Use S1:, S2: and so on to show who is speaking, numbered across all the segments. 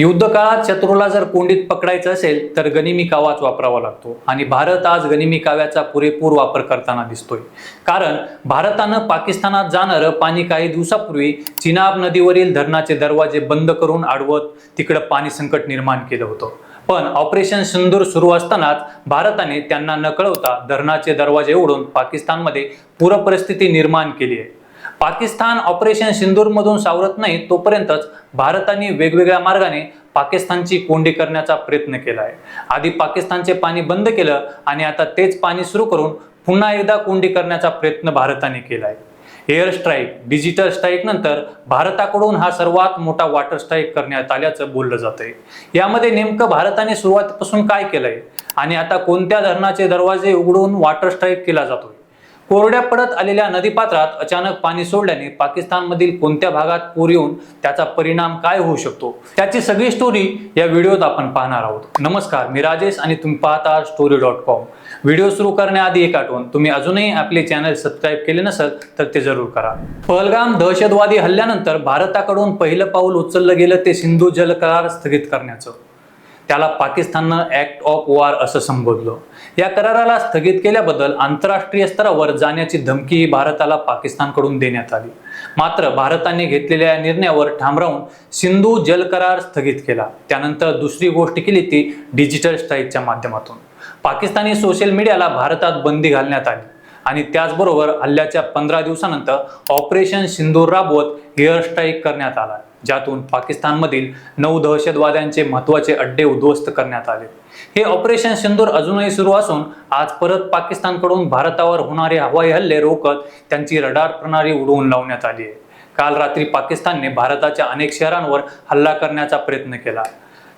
S1: युद्ध काळात शत्रूला जर कोंडीत पकडायचं असेल तर गनिमी कावाच वापरावा लागतो. आणि भारत आज गनिमी काव्याचा पुरेपूर वापर करताना दिसतोय. कारण भारतानं पाकिस्तानात जाणारं पाणी काही दिवसापूर्वी चिनाब नदीवरील धरणाचे दरवाजे बंद करून अडवत तिकडं पाणी संकट निर्माण केलं होतं. पण ऑपरेशन सिंदूर सुरू असतानाच भारताने त्यांना न कळवता धरणाचे दरवाजे उडून पाकिस्तानमध्ये पूरपरिस्थिती निर्माण केली आहे. पाकिस्तान ऑपरेशन सिंदूरमधून सावरत नाही तोपर्यंतच भारताने वेगवेगळ्या मार्गाने पाकिस्तानची कोंडी करण्याचा प्रयत्न केला आहे. आधी पाकिस्तानचे पाणी बंद केलं आणि आता तेच पाणी सुरू करून पुन्हा एकदा कोंडी करण्याचा प्रयत्न भारताने केला आहे. एअर स्ट्राईक डिजिटल स्ट्राईक नंतर भारताकडून हा सर्वात मोठा वॉटर स्ट्राईक करण्यात आल्याचं बोललं जात आहे यामध्ये नेमकं भारताने सुरुवातीपासून काय केलंय? आणि आता कोणत्या धरणाचे दरवाजे उघडून वॉटर स्ट्राईक केला जातोय? कोरड्या पडत आलेल्या नदीपात्रात अचानक पाणी सोडल्याने पाकिस्तानमधील कोणत्या भागात पूर येऊन त्याचा परिणाम काय होऊ शकतो? त्याची सगळी स्टोरी या व्हिडिओत आपण पाहणार आहोत. नमस्कार मी राजेश आणि तुम्ही पाहता स्टोरी डॉट कॉम व्हिडिओ सुरू करण्याआधी एक आठवण तुम्ही अजूनही आपले चॅनल सबस्क्राईब केले नसेल तर ते जरूर करा. पहलगाम दहशतवादी हल्ल्यानंतर भारताकडून पहिलं पाऊल उचललं गेलं ते सिंधू जल करार स्थगित करण्याचं. त्याला पाकिस्ताननं ऍक्ट ऑफ वॉर असं संबोधलं. या कराराला स्थगित केल्याबद्दल आंतरराष्ट्रीय स्तरावर जाण्याची धमकी भारताला पाकिस्तानकडून देण्यात आली. मात्र भारताने घेतलेल्या या निर्णयावर ठाम राहून सिंधू जल करार स्थगित केला. त्यानंतर दुसरी गोष्ट केली ती डिजिटल स्ट्राईकच्या माध्यमातून. पाकिस्तानी सोशल मीडियाला भारतात बंदी घालण्यात आली आणि त्याचबरोबर हल्ल्याच्या पंधरा दिवसानंतर ऑपरेशन सिंदूर राबवत एअर स्ट्राईक करण्यात आला. ज्यातून पाकिस्तानमधील नऊ दहशतवाद्यांचे महत्त्वाचे अड्डे उद्ध्वस्त करण्यात आले. हे ऑपरेशन सिंदूर अजूनही सुरू असून आज परत पाकिस्तानकडून भारतावर होणारे हवाई हल्ले रोखत त्यांची रडार प्रणाली उडवून लावण्यात आली आहे. काल रात्री पाकिस्तानने भारताच्या अनेक शहरांवर हल्ला करण्याचा प्रयत्न केला.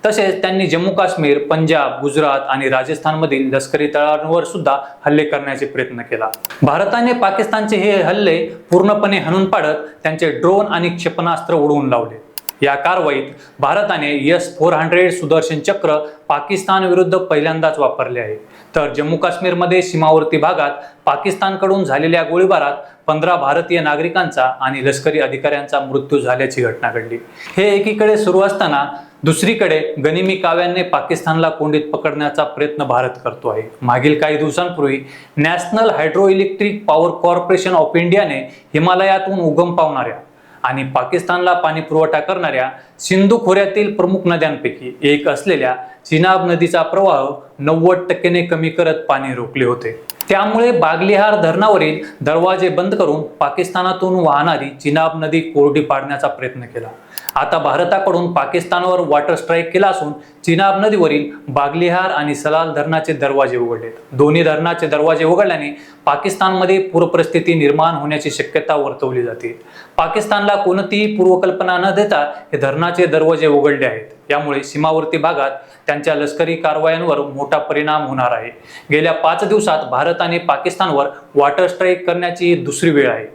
S1: तसेच त्यांनी जम्मू काश्मीर पंजाब गुजरात आणि राजस्थानमधील लष्करी तळांवर सुद्धा हल्ले करण्याचे प्रयत्न केला. भारताने पाकिस्तानचे हे हल्ले पूर्णपणे हणून पाडत त्यांचे ड्रोन आणि क्षेपणास्त्र उडवून लावले. या कारवाईत भारताने एस फोर हंड्रेड सुदर्शन चक्र पाकिस्तान विरुद्ध पहिल्यांदाच वापरले आहे. तर जम्मू काश्मीरमध्ये सीमावर्ती भागात पाकिस्तानकडून झालेल्या गोळीबारात पंधरा भारतीय नागरिकांचा आणि लष्करी अधिकाऱ्यांचा मृत्यू झाल्याची घटना घडली. हे एकीकडे सुरू असताना दुसरीकडे गनिमी काव्यांनी पाकिस्तानला कोंडीत पकडण्याचा प्रयत्न भारत करतो आहे. मागील काही दिवसांपूर्वी national hydro electric power corporation of इंडियाने हिमालयातून उगम पावणाऱ्या आणि पाकिस्तानला पाणी पुरवठा करणाऱ्या सिंधू खोऱ्यातील प्रमुख नद्यांपैकी एक असलेल्या चिनाब नदीचा प्रवाह नव्वद टक्क्याने कमी करत पाणी रोखले होते. त्यामुळे बागलिहार धरणावरील दरवाजे बंद करून पाकिस्तानातून वाहणारी चिनाब नदी कोरडी पाडण्याचा प्रयत्न केला. आता भारताकडून पाकिस्तानवर वॉटर स्ट्राईक केला असून चिनाब नदीवरील बागलिहार आणि सलाल धरणाचे दरवाजे उघडलेत. दोन्ही धरणाचे दरवाजे उघडल्याने पाकिस्तानमध्ये पूरपरिस्थिती निर्माण होण्याची शक्यता वर्तवली जाते. पाकिस्तानला कोणतीही पूर्वकल्पना न देता हे धरणाचे दरवाजे उघडले आहेत. यामुळे सीमावर्ती भागात त्यांच्या लष्करी कारवायांवर मोठा परिणाम होणार आहे. गेल्या पाच दिवसात भारत आणि पाकिस्तानवर वॉटर स्ट्राईक करण्याची ही दुसरी वेळ आहे.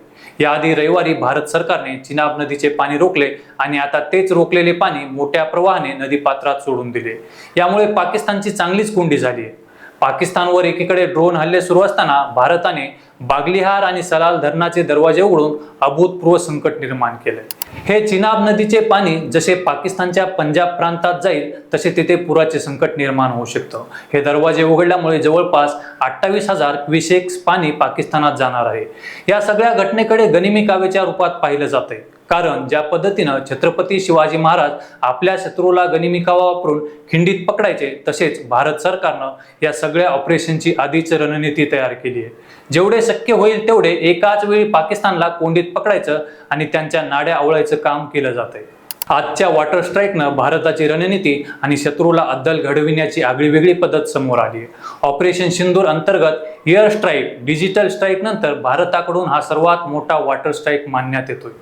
S1: याआधी रविवारी भारत सरकारने चिनाब नदीचे पाणी रोखले आणि आता तेच रोखलेले पाणी मोठ्या प्रवाहाने नदीपात्रात सोडून दिले. यामुळे पाकिस्तानची चांगलीच कोंडी झाली आहे. पाकिस्तानवर एकीकडे ड्रोन हल्ले सुरू असताना भारताने बागलिहार आणि सलाल धरणाचे दरवाजे उघडून अभूतपूर्व संकट निर्माण केले हे चिनाब नदीचे पाणी जसे पाकिस्तानच्या पंजाब प्रांतात जाईल तसे तिथे पुराचे संकट निर्माण होऊ शकतं. हे दरवाजे उघडल्यामुळे जवळपास अठ्ठावीस हजार क्युसेक्स पाणी पाकिस्तानात जाणार आहे. या सगळ्या घटनेकडे गनिमी काव्याच्या रूपात पाहिलं जाते कारण ज्या पद्धतीनं छत्रपती शिवाजी महाराज आपल्या शत्रूला गनिमिकावा वापरून खिंडीत पकडायचे तसेच भारत सरकारनं या सगळ्या ऑपरेशनची आधीच रणनीती तयार केली आहे. जेवढे शक्य होईल तेवढे एकाच वेळी पाकिस्तानला कोंडीत पकडायचं आणि त्यांच्या नाड्या आवळायचं काम केलं जातंय. आजच्या वॉटर स्ट्राईकनं भारताची रणनीती आणि शत्रूला अद्दल घडविण्याची आगळीवेगळी पद्धत समोर आली आहे. ऑपरेशन सिंदूर अंतर्गत एअर स्ट्राईक डिजिटल स्ट्राईक नंतर भारताकडून हा सर्वात मोठा वॉटर स्ट्राईक मानण्यात येतोय.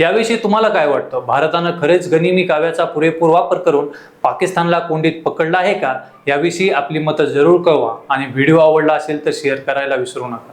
S1: याविषयी तुम्हाला काय वाटतं? भारतानं खरेच गनिमी काव्याचा पुरेपूर वापर करून पाकिस्तानला कोंडीत पकडला आहे का? याविषयी आपली मतं जरूर कळवा आणि व्हिडिओ आवडला असेल तर शेअर करायला विसरू नका.